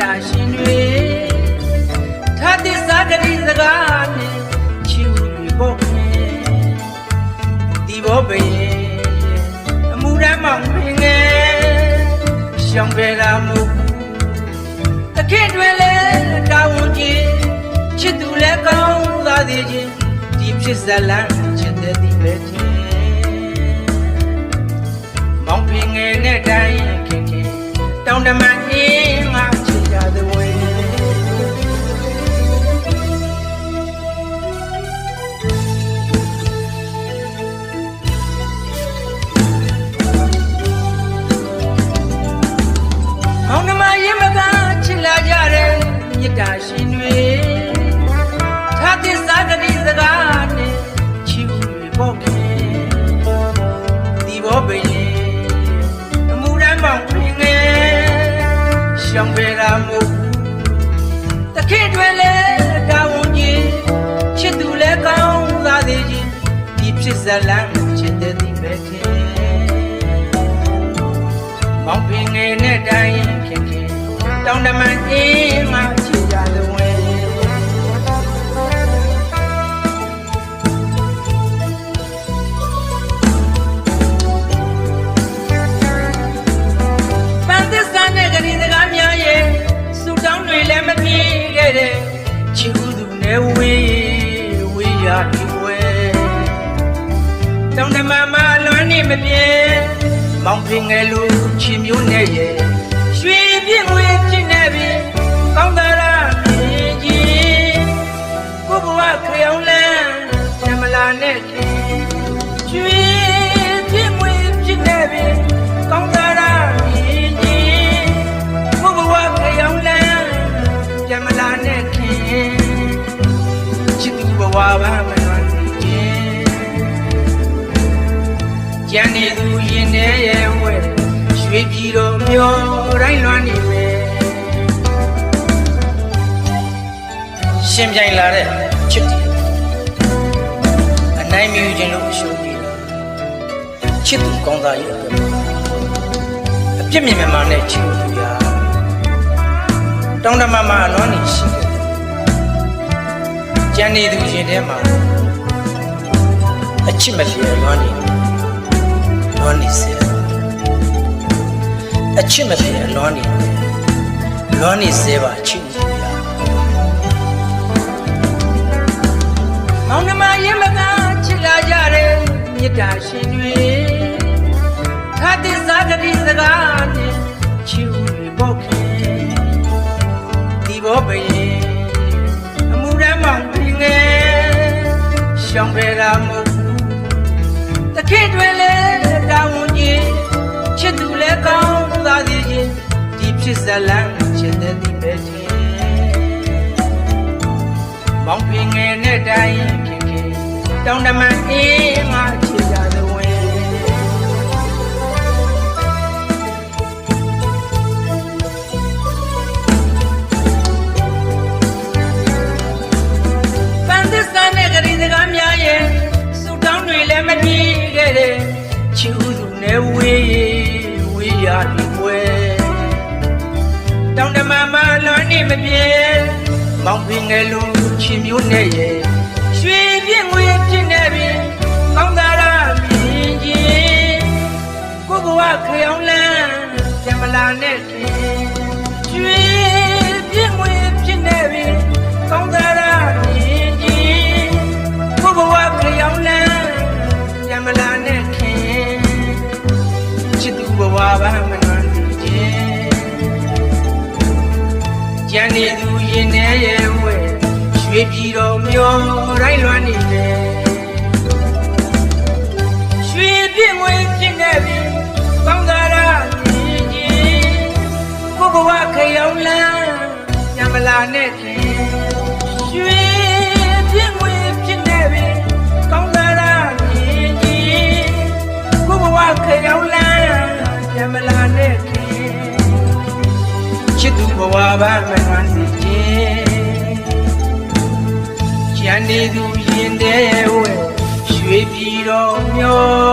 တာရှင်တွေသာသစ္စာတတိစကားနဲ့ချီဝီပေါ့ခဲဒီဘောပင်အမှုရမောင်ပင်ငယ်ရှောင်းပေလာမှုတခင့်တွေလဲတာဝန်ကြီးချစ်သူလဲကောင်းသာသည်ချင်းဒီဖြစ်ဇလန်ချစ်တဲ့ဒီပဲချင်းမောင်ပင်ငယ်နဲ့တိုင်းခင်ခင်တောင်းတမန် ရှောင်ပေတာမဟုတ်ဘူးတခင်တွေလဲတာဝန်ကြီးချစ်သူလဲကောင်းသားသေးချင်းဒီဖြစ်ဇလန်းချစ်တဲ့ဒီပဲခင်မောင်ပင်ငယ်နဲ့တိုင်းခင်ခင်တောင်းတမန်အေးမှ တောင်းတမမလွမ်းနေမပြေမောင်ဖင်ငယ်လိုချီမျိုးနဲ့ရဲ့ရွှေပြည့်ငွေဖြစ်နေပြီကောင်းတာလား ကြံနေသူရင်ထဲရဲ့ဝဲရွှေပြည်တော်မျောတိုင်းလွမ်းနေပဲရှင်ပြိုင်လာတဲ့ချစ်တီအနိုင်မြူခြင်းလို့အရှုံးပြီးတော့ချစ်သူကောင်းသားရဲ့အတွက်အပြစ်မြင်မြင်မှနဲ့ချစ်သူရတောင်းတမမအလွမ်းနေရှိတယ်ကြံနေသူရင်ထဲမှာအချစ်မပြေလွမ်းနေတယ် ချစ်မဖြစ်အလွမ်းနေတယ်လွမ်းနေစေပါချစ်ဦးဗျာမောင်နှမရင်မကချစ်လာကြတဲ့မေတ္တာရှင်တွေသာသစ္စာဂတိစကားနဲ့ချစ်ဦးတွေပေါ့ခင်ဒီဘောပရင်အမှုရမ်းမောင်ပြင်ငယ်ရှောင်ပေတာမဟုတ်ဘူးတခင်တွေလဲတာ လန်းချစ်တဲ့ဒီပဲချင်းမောင်ပင်ငယ်နဲ့တိုင်းခင်ခင်တောင်းတမန်အေးမှချစ်ကြသဝဲပန်းသစ္စာနဲ့ဂရီစကားများရဲ့စူတောင်းတွေလည်းမပြေခဲ့တဲ့ချီဦးသူနဲ့ဝေးဝေးရဒီ နေမပြေမောင်ပင်ငယ်လိုချီမျိုးနဲ့ရဲ့ရွှေပြည့်ငွေဖြစ်နေပြီကောင်းတာလားမြင်ကြီးကိုဘဝခရောင်လန်းကြမလာနဲ့ နေသူရင်ထဲရဲ့ဝဲရွှေပြည်တော်မျောတိုင်းလွမ်းနေတယ်ရွှေပြည့်ငွေဖြစ်နေပြီကောင်းသာရမြင်ခြင်းကိုဘဝခရောင်လန်းညမလာနဲ့ခင် ဘဝပါမနှမ်းစီခြင်းကြံနေသူရင်တဲ့ဝဲရွှေပြည်တော်မျော